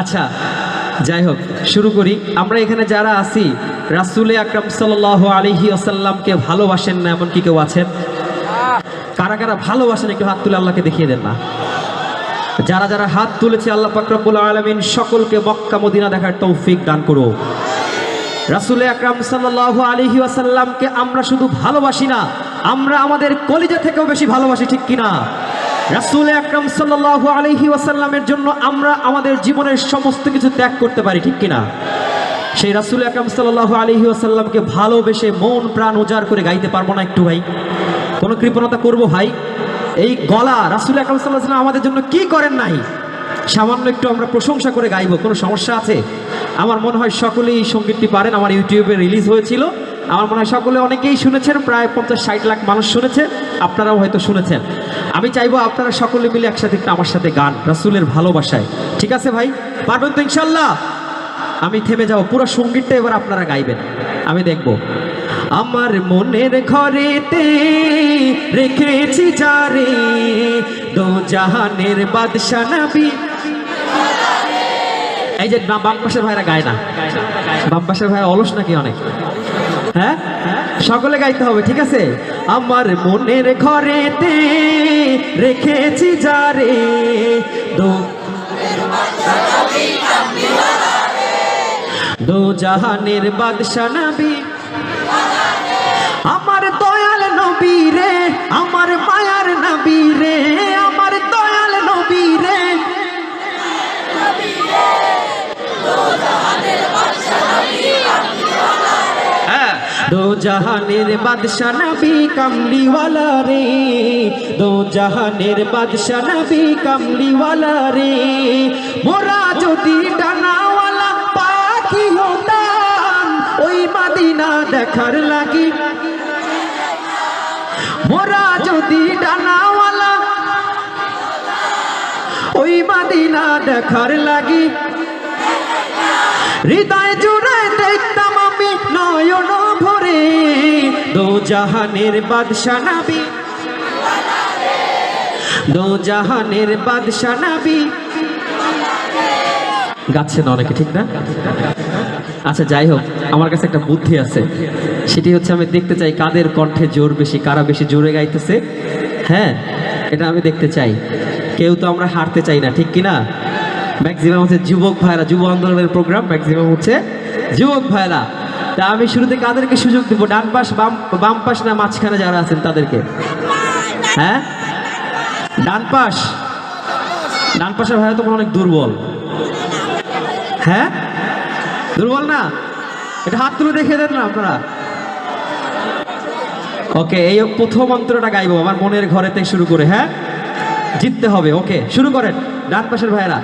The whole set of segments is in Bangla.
আচ্ছা যাই হোক শুরু করি। আমরা এখানে যারা আছি, রাসুলে আকরাম সাল্লাহ আলহি আসাল্লামকে ভালোবাসেন না এমন কি কেউ আছেন? কারা কারা ভালোবাসেন, একটু হাত তুলে আল্লাহকে দেখিয়ে দেন না। যারা যারা হাত তুলেছে, আল্লাহ পাকরাবুল আলমিন সকলকে মক্কা, মদিনা দেখার তৌফিক দান করো। রাসুলে আকরাম সাল্লাহ আলহি আসাল্লামকে আমরা শুধু ভালোবাসি না, আমরা আমাদের কলিজা থেকেও বেশি ভালোবাসি, ঠিক কিনা? রাসুল আকরাম সাল্লাহ আলহি ওয়াসাল্লামের জন্য আমরা আমাদের জীবনের সমস্ত কিছু ত্যাগ করতে পারি, ঠিক কিনা? সেই রাসুল আকরাম সাল্লাহ আলহি ওয়াসাল্লামকে ভালোবেসে মন, প্রাণ উজাড় করে গাইতে পারব না একটু, ভাই। কোনো কৃপণতা করব, ভাই? এই গলা রাসুল আকরাম সাল্লাহ সাল্লাম আমাদের জন্য কি করেন নাই? সামান্য একটু আমরা প্রশংসা করে গাইবো, কোনো সমস্যা আছে? আমার মনে হয় সকলেই সঙ্গীতটি পারেন, আমার ইউটিউবে রিলিজ হয়েছিল। আমার মনে হয় সকলে অনেকেই শুনেছেন, প্রায় পঞ্চাশ ষাট লাখ মানুষ শুনেছে। আপনারাও হয়তো শুনেছেন। আমি চাইব আপনারা সকলে মিলে একসাথে একটু আমার সাথে গান, রাসুলের ভালোবাসায়। ঠিক আছে ভাই? পারবেন তো ইনশাল্লাহ আমি থেমে যাব, পুরো সঙ্গীতটা এবার আপনারা গাইবেন। আমি দেখব। আমার মনের ঘরেতে রেখেছি যারে দো জাহানের বাদশা নবী। এই যে বাম পাশের ভাইরা গায় না? বাম পাশের ভাই অলস নাকি অনেক? হ্যাঁ? সকলে গাইতে হবে, ঠিক আছে? আমার মনের ঘরেতে রেখেছি যারে। দো জাহানের বাদশা নবী। আমার দয়াল নবী রে, আমার মায়ার নবী রে। দো জাহানের বাদশা নবী কামলিওয়ালা রে। দো জাহানের বাদশা নবী কামলিওয়ালা রে। মোরা যদি ডানাওয়ালা পাখি হতাম, ওই মাদিনা দেখার লাগি। মোরা যদি ডানাওয়ালা ওই মাদিনা দেখার লাগি। হৃদয় জুড়ে দেখতাম আমি নয়ন দো জাহানের বাদশা নবী। দো জাহানের বাদশা নবী। গাচ্ছেন অনেকে, ঠিক না? আচ্ছা যাই হোক, আমার কাছে একটা বুদ্ধি আছে। সেটি হচ্ছে আমি দেখতে চাই কাদের কণ্ঠে জোর বেশি, কারা বেশি জোরে গাইতেছে। হ্যাঁ এটা আমি দেখতে চাই। কেউ তো আমরা হারতে চাই না, ঠিক কি না ম্যাক্সিমাম হচ্ছে যুবক ভাইরা, যুব আন্দোলনের প্রোগ্রাম ম্যাক্সিমাম হচ্ছে যুবক ভাইরা। তা আমি শুরুতে কাদেরকে সুযোগ দেবো? ডান পাশ, বাম বাম পাশ না মাঝখানে যারা আছেন তাদেরকে? হ্যাঁ? ডান পাশ। ডান পাশের ভাইরা তো মনে হয় অনেক দুর্বল। হ্যাঁ? দুর্বল না? এটা হাত তুলে দেখে দেন না আপনারা। ওকে, এই প্রথম অন্তরটা গাইবো, আমার মনের ঘরে থেকে শুরু করে হ্যাঁ? জিততে হবে, ওকে, শুরু করেন। ডান পাশের ভাইরা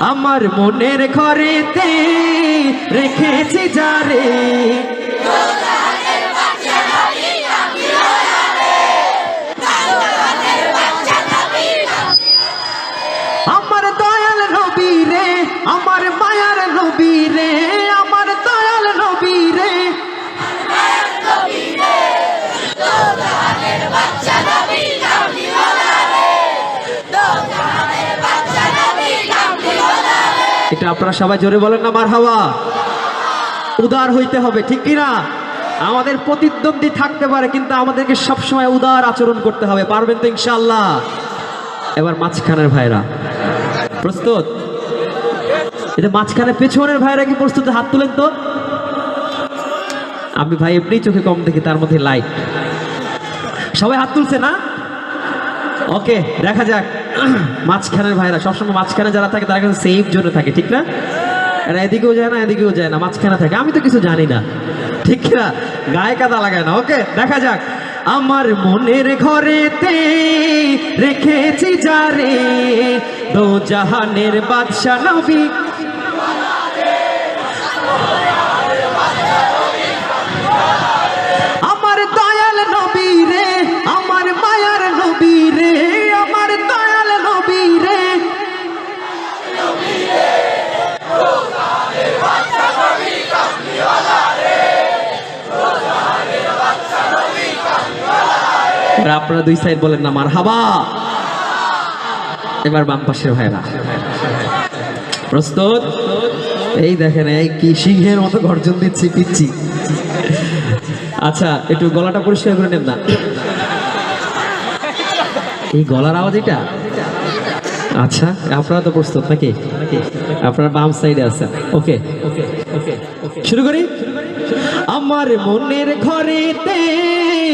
আমার মনের ঘরেতে রেখেছি যারে আমার দয়াল রবি রে আমার মায়ার রবি রে। এটা আপনারা সবাই জোরে বলেন না মার হাওয়া উদার হইতে হবে, ঠিক কিনা? আমাদের প্রতিদ্বন্দ্বী থাকতে পারে, কিন্তু আমাদেরকে সবসময় উদার আচরণ করতে হবে, পারবেন তো ইনশাল্লাহ এবার মাঝখানের ভাইরা। প্রস্তুত? এটা মাঝখানে পেছনের ভাইরা কি প্রস্তুত? হাত তুলেন তো। আমি ভাই এমনি চোখে কম দেখি, তার মধ্যে লাইট সবাই হাত তুলছে না? ওকে দেখা যাক। মাঝখানের ভাইরা, সবসময় মাঝখানে যারা থাকে, তারা কিন্তু সেফ জোনে থাকে, ঠিক না? এরা এদিকেও যায় না, এদিকেও যায় না, মাঝখানে থাকে। আমি তো কিছু জানি না, ঠিক না? গায়ে কাদা লাগায় না, ওকে, দেখা যাক। আমার মনের ঘরেতে রেখেছি যারে দো জাহানের বাদশা নবী। এবার আপনারা দুই সাইড বলেন না মার হাবা এবার বাম পাশের ভাইরা প্রস্তুত? এই দেখেন এই কি সিংহের মতো গর্জন দিচ্ছি পিচ্ছি। আচ্ছা একটু গলাটা পরিষ্কার করে নেন না। এই গলার আওয়াজ এটা? আচ্ছা আপনারা তো প্রস্তুত নাকি? আপনারা বাম সাইডে আছেন। ওকে ওকে ওকে। শুরু করি? আমার মনের ঘরেতে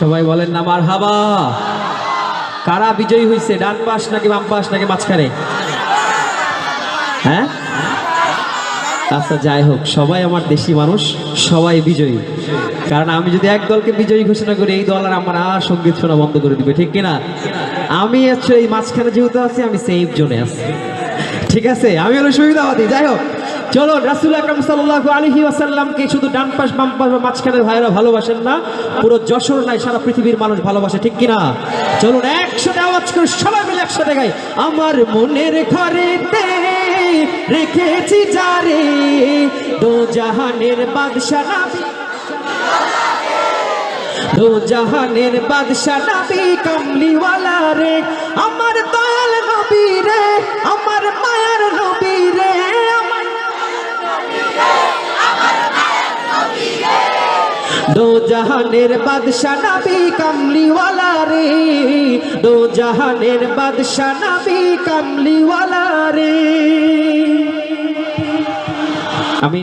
সবাই বলেন না আমার হাবা কারা বিজয়ী হয়েছে ডান পাশ নাকি বাম পাশ নাকি মাঝখানে? হ্যাঁ? আচ্ছা যাই হোক, সবাই আমার দেশি মানুষ, সবাই বিজয়ী। কারণ আমি যদি এক দলকে বিজয়ী ঘোষণা করি, এই দল আর আমার আর সংগীত শোনা বন্ধ করে দিবে, ঠিক কিনা? আমি হচ্ছে এই মাঝখানে যেহেতু আছি, আমি সেফ জোনে আছি। ঠিক আছে? আমি হলো সুবিধাবাদী, যাই হোক। চলো, রাসুল আকরম সাল্লাহ আলহি আসাল্লামকে শুধু ডান পাশ বা মাঝখানে ভাইরা ভালোবাসেন না, পুরো যশোর নাই, সারা পৃথিবীর মানুষ ভালোবাসে, ঠিক কিনা? চলুন, একসাথে আওয়াজ করে সবাই মিলে একসাথে গাই। আমার মনের ঘরেতে রেখেছি যারে দো জাহানের বাদশা নাবি। দো জাহানের বাদশা নবী, কামলিওয়ালা রে। আমার দয়াল নবী রে, আমার মায়ার দো জাহানের বাদশা নাবি কামলিওয়ালা রে। দো জাহানের বাদশা নাবি কামলিওয়ালা রে। আমি